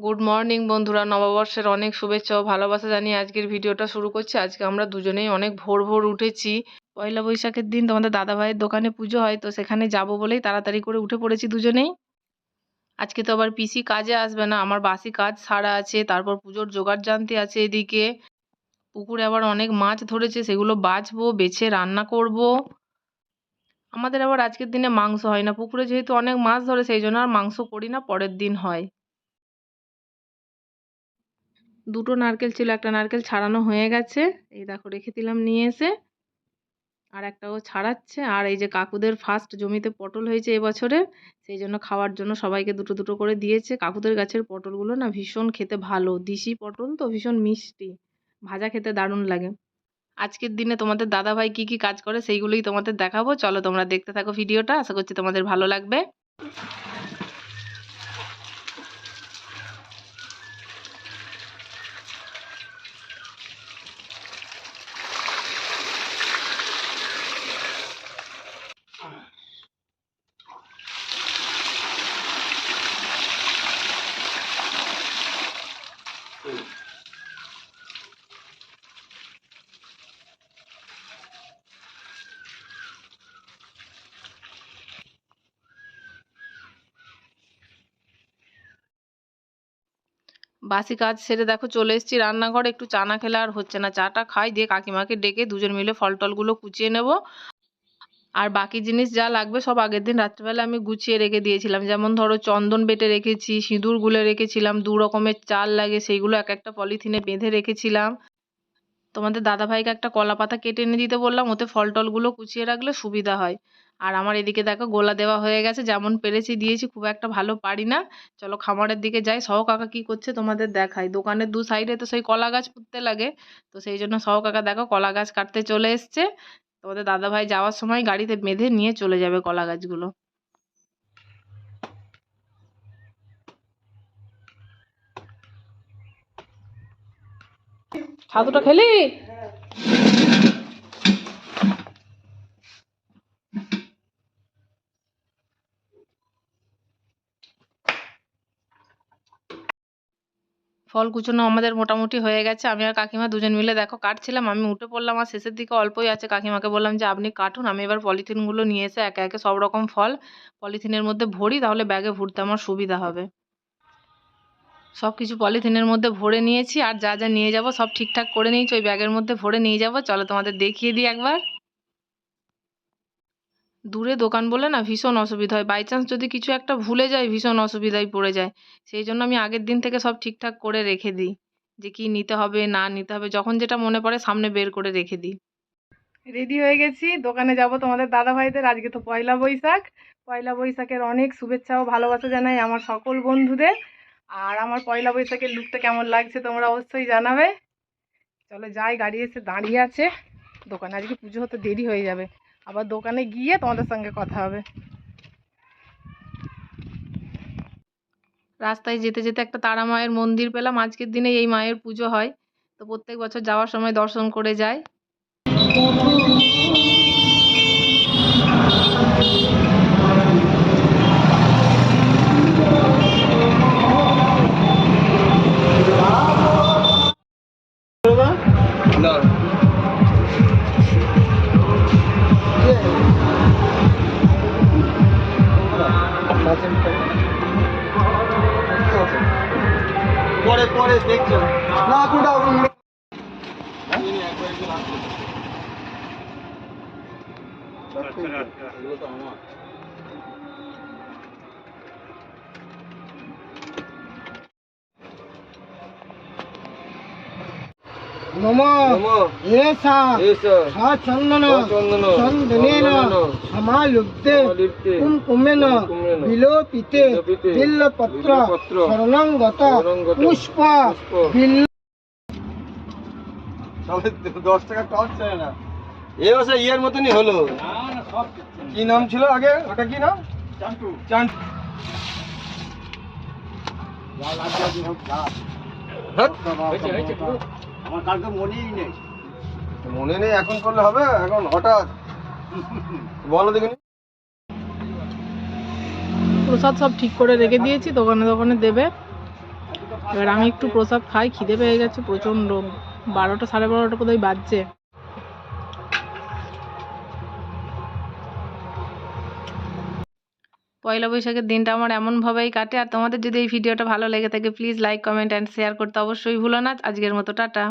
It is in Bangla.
গুড মর্নিং বন্ধুরা। নববর্ষের অনেক শুভেচ্ছা ও ভালোবাসা জানিয়ে আজকের ভিডিওটা শুরু করছি। আজকে আমরা দুজনেই অনেক ভোর ভোর উঠেছি। পয়লা বৈশাখের দিন তোমাদের দাদা ভাইয়ের দোকানে পুজো হয়, তো সেখানে যাব বলেই তাড়াতাড়ি করে উঠে পড়েছি দুজনেই। আজকে তো আবার পিসি কাজে আসবে না, আমার বাসি কাজ সারা আছে, তারপর পুজোর জোগাড় জানতে আছে এদিকে। পুকুরে আবার অনেক মাছ ধরেছে, সেগুলো বাছবো বেছে রান্না করব। আমাদের আবার আজকের দিনে মাংস হয় না, পুকুরে যেহেতু অনেক মাছ ধরে, সেই জন্য আর মাংস করি না, পরের দিন হয়। দুটো নারকেল ছিল, একটা নারকেল ছাড়ানো হয়ে গেছে। এই দেখো, রেখে দিলাম নিয়ে এসে। আর একটাও ছাড়াচ্ছে। আর এই যে কাকুদের ফার্স্ট জমিতে পটল হয়েছে এবছরে, সেই জন্য খাওয়ার জন্য সবাইকে দুটো দুটো করে দিয়েছে। কাকুদের গাছের পটলগুলো না ভীষণ খেতে ভালো। দিশি পটল তো ভীষণ মিষ্টি। ভাজা খেতে দারুণ লাগে। আজকের দিনে তোমাদের দাদাভাই কি কি কাজ করে সেইগুলোই তোমাদের দেখাবো। চলো তোমরা দেখতে থাকো ভিডিওটা। আশা করছি তোমাদের ভালো লাগবে। বাসি কাজ সেরে দেখো চলে এসেছি রান্নাঘরে, একটু চা না খেলে আর হচ্ছে না। চাটা খাই, দিয়ে কাকিমাকে ডেকে দুজন মিলে ফল টলগুলো কুচিয়ে নেব। আর বাকি জিনিস যা লাগবে সব আগের দিন রাত্রিবেলা আমি গুছিয়ে রেখে দিয়েছিলাম। যেমন ধরো চন্দন বেটে রেখেছি, সিঁদুর গুলে রেখেছিলাম, দু রকমের চাল লাগে, সেইগুলো এক একটা পলিথিনে বেঁধে রেখেছিলাম। তোমাদের দাদাভাইকে একটা কলা পাতা কেটে এনে দিতে বললাম, ওতে ফল টলগুলো কুচিয়ে রাখলে সুবিধা হয়। আর আমার এদিকে দেখো গোলা দেওয়া হয়ে গেছে, যেমন পেরেছি দিয়েছি, খুব একটা ভালো পারি না। চলো খামারের দিকে যাই। সহ কাকা কি করছে তোমাদের দেখাই। দোকানের দু সাইডে তো সেই কলা গাছ পুঁততে লাগে, তো সেই জন্য সহ কাকা দেখো কলা গাছ কাটতে চলে এসছে। তোমাদের দাদাভাই যাওয়ার সময় গাড়িতে বেঁধে নিয়ে চলে যাবে কলা গাছগুলো। ছাতুটা খেলি? ফল কুচোনো আমাদের মোটামুটি হয়ে গেছে। আমি আর কাকিমা দুজন মিলে দেখো কাটছিলাম, আমি উঠে পড়লাম আর শেষের দিকে অল্পই আছে। কাকিমাকে বললাম যে, আপনি কাটুন, আমি এবার পলিথিনগুলো নিয়ে এসে একে একে সব রকম ফল পলিথিনের মধ্যে ভরি, তাহলে ব্যাগে ভরতে আমার সুবিধা হবে। সব কিছু পলিথিনের মধ্যে ভরে নিয়েছি, আর যা যা নিয়ে যাব সব ঠিকঠাক করে নিয়েছি, ওই ব্যাগের মধ্যে ভরে নিয়ে যাব। চলো তোমাদের দেখিয়ে দিই একবার। দূরে দোকান বলে না ভীষণ অসুবিধা হয়। বাই চান্স যদি কিছু একটা ভুলে যাই, ভীষণ অসুবিধায় পড়ে যায়। সেই জন্য আমি আগের দিন থেকে সব ঠিকঠাক করে রেখে দিই। যে কি নিতে হবে, না নিতে হবে, যখন যেটা মনে পড়ে সামনে বের করে রেখে দিই। রেডি হয়ে গেছি। দোকানে যাব তোমাদের দাদা ভাইদের আজকে তো পয়লা বৈশাখ। পয়লা বৈশাখের অনেক শুভেচ্ছা ও ভালোবাসা জানাই আমার সকল বন্ধুদের। আর আমার পয়লা বৈশাখের লুকটা কেমন লাগছে তোমরা অবশ্যই জানাবে। চলো যাই, গাড়ি এসে দাঁড়িয়ে আছে। দোকানে আজকে পুজো হতে দেরি হয়ে যাবে। আবার দোকানে গিয়ে তোমাদের সঙ্গে কথা হবে। রাস্তায় যেতে যেতে একটা তারা মায়ের মন্দির পেলাম। আজকের দিনে এই মায়ের পুজো হয়। তো প্রত্যেক বছর যাওয়ার সময় দর্শন করে যায় না। পরে পরে দেখছ। না এখন দাও নম। এষা সচন্দন। চন্দনেন চন্দনেন সমালুব্ধে। কুমকুমেন। বিলোপিতে। বিল্লপত্র। শরণাঙ্গত। পুষ্প। বিল্ল দশ টাকা টর্চ চাই না। এ বছর ইয়ের মতনই হলো। কি নাম ছিল আগে? ওটা কি নাম? চান্টু। চান্টু। পুরো। আমার কালকে মনেই নেই। মনে নেই এখন করলে হবে? এখন হঠাৎ। বলো দেখিনি প্রসাদ সব ঠিক করে রেখে দিয়েছি দোকানে দোকানে দেবে। এবার আমি একটু প্রসাদ খাই খিদে পেয়ে গেছে প্রচণ্ড। বারোটা সাড়ে বারোটা বোধহয় বাজছে। পয়লা বৈশাখের দিনটা আমার এমনভাবেই কাটে। আর তোমাদের যদি এই ভিডিওটা ভালো লেগে থাকে please like comment and share করতে অবশ্যই ভুলো না। আজকের মতো টাটা।